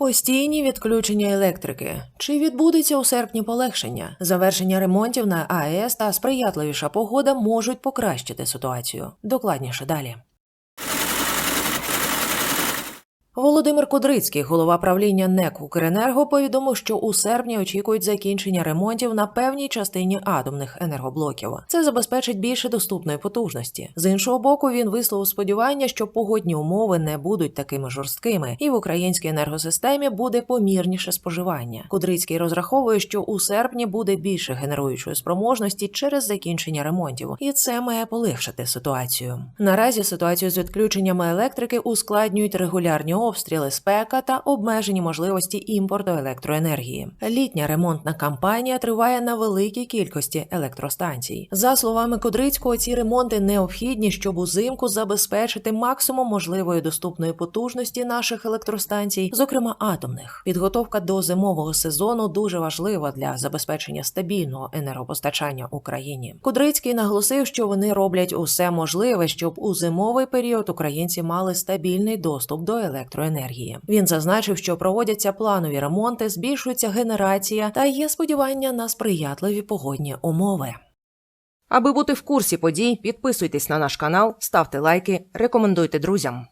Постійні відключення електрики. Чи відбудеться у серпні полегшення? Завершення ремонтів на АЕС та сприятливіша погода можуть покращити ситуацію. Докладніше далі. Володимир Кудрицький, голова правління НЕК «Укренерго», повідомив, що у серпні очікують закінчення ремонтів на певній частині атомних енергоблоків. Це забезпечить більше доступної потужності. З іншого боку, він висловив сподівання, що погодні умови не будуть такими жорсткими, і в українській енергосистемі буде помірніше споживання. Кудрицький розраховує, що у серпні буде більше генеруючої спроможності через закінчення ремонтів, і це має полегшити ситуацію. Наразі ситуацію з відключеннями електрики ускладнюють регулярні обстріли, спека та обмежені можливості імпорту електроенергії. Літня ремонтна кампанія триває на великій кількості електростанцій. За словами Кудрицького, ці ремонти необхідні, щоб узимку забезпечити максимум можливої доступної потужності наших електростанцій, зокрема атомних. Підготовка до зимового сезону дуже важлива для забезпечення стабільного енергопостачання Україні. Кудрицький наголосив, що вони роблять усе можливе, щоб у зимовий період українці мали стабільний доступ до електроенергії. Він зазначив, що проводяться планові ремонти, збільшується генерація та є сподівання на сприятливі погодні умови. Аби бути в курсі подій, підписуйтесь на наш канал, ставте лайки, рекомендуйте друзям.